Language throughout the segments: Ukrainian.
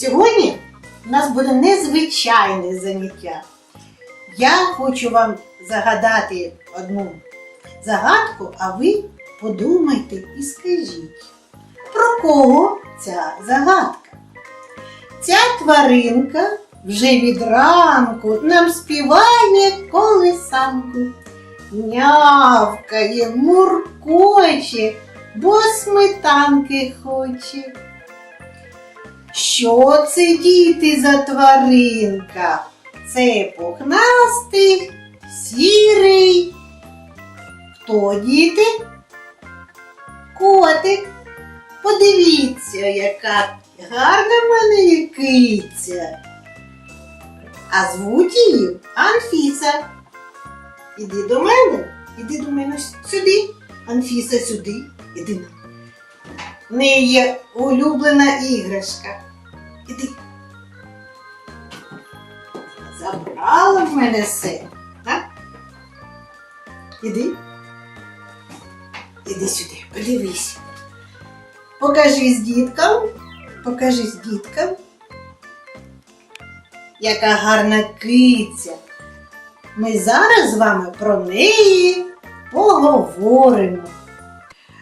Сьогодні у нас буде незвичайне заняття. Я хочу вам загадати одну загадку, а ви подумайте і скажіть, про кого ця загадка? Ця тваринка вже від ранку нам співає колисанку. Нявкає, муркоче, бо сметанки хоче. Що це діти за тваринка? Це пухнастий, сірий. Хто діти? Котик. Подивіться, яка гарна в мене є. А звуть її Анфіса. Іди до мене, іди до мене сюди. Анфіса сюди. Іди. В неї є улюблена іграшка. Іди. Забрала в мене все. Так? Іди. Іди сюди, подивись. Покажись діткам. Покажись діткам. Яка гарна киця. Ми зараз з вами про неї поговоримо.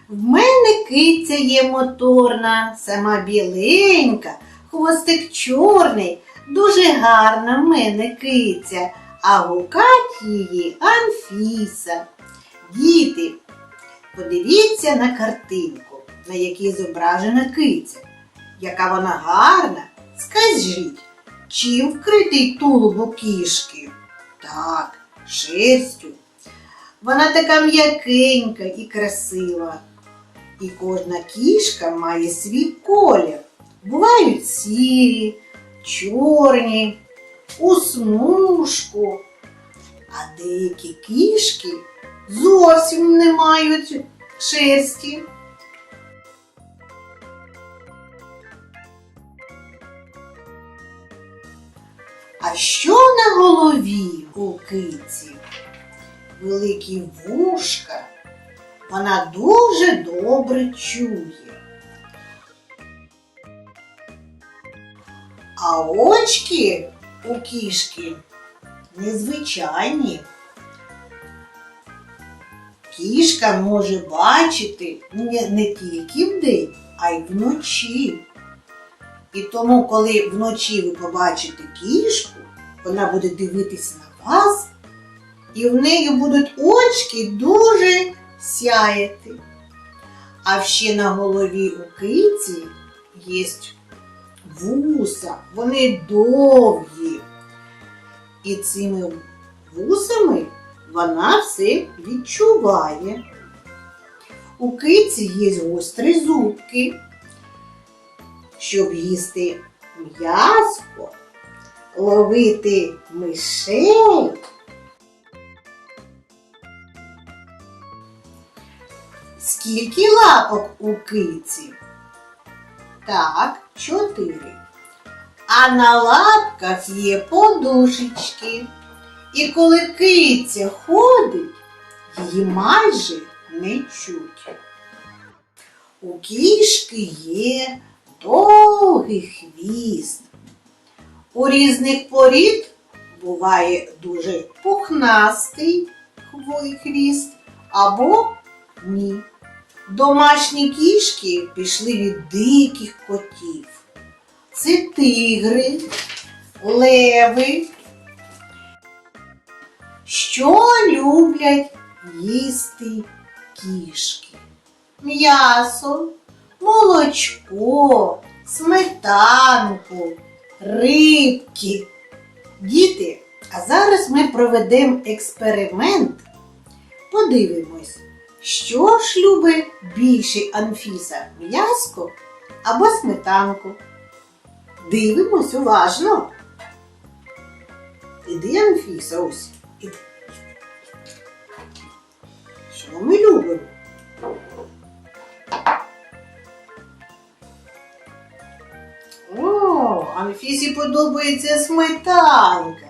В мене киця є моторна, сама біленька, хвостик чорний, дуже гарна в мене киця, а гукать її Анфіса. Діти, подивіться на картинку, на якій зображена киця. Яка вона гарна. Скажіть, чим вкритий тулуб у кішки? Так, шерстю. Вона така м'якенька і красива. І кожна кішка має свій колір. Бувають сірі, чорні, у смужку. А деякі кішки зовсім не мають шерсті. А що на голові у киці? Великі вушка. Вона дуже добре чує. А очки у кішки незвичайні. Кішка може бачити не, тільки вдень, а й вночі. І тому, коли вночі ви побачите кішку, вона буде дивитись на вас, і в неї будуть очки дуже сяяти. А ще на голові у киці є вуса, вони довгі. І цими вусами вона все відчуває. У киці є гострі зубки щоб їсти м'яско, ловити мишей. Скільки лапок у киці? Так, чотири. А на лапках є подушечки. І коли киця ходить, її майже не чуть. У кішки є довгий хвіст. У різних порід буває дуже пухнастий хвіст або ні. Домашні кішки пішли від диких котів. Це тигри, леви. Що люблять їсти кішки? М'ясо, молочко, сметанку, рибки. Діти, а зараз ми проведемо експеримент. Подивимось, що ж любить більше Анфіса м'яско або сметанку. Дивимось уважно. Іди, Анфіса, ось. Що ми любимо? О, Анфісі подобається сметанка.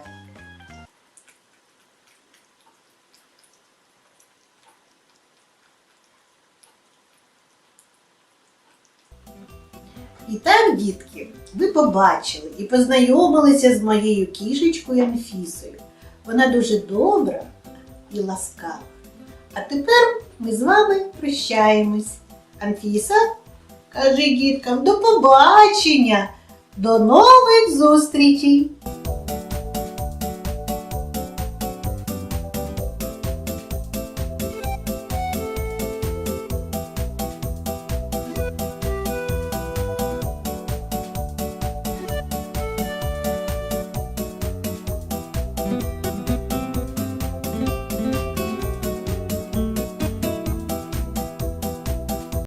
І так, дітки, ви побачили і познайомилися з моєю кішечкою Анфісою. Вона дуже добра і ласкава. А тепер ми з вами прощаємось. Анфіса каже діткам до побачення, до нових зустрічей!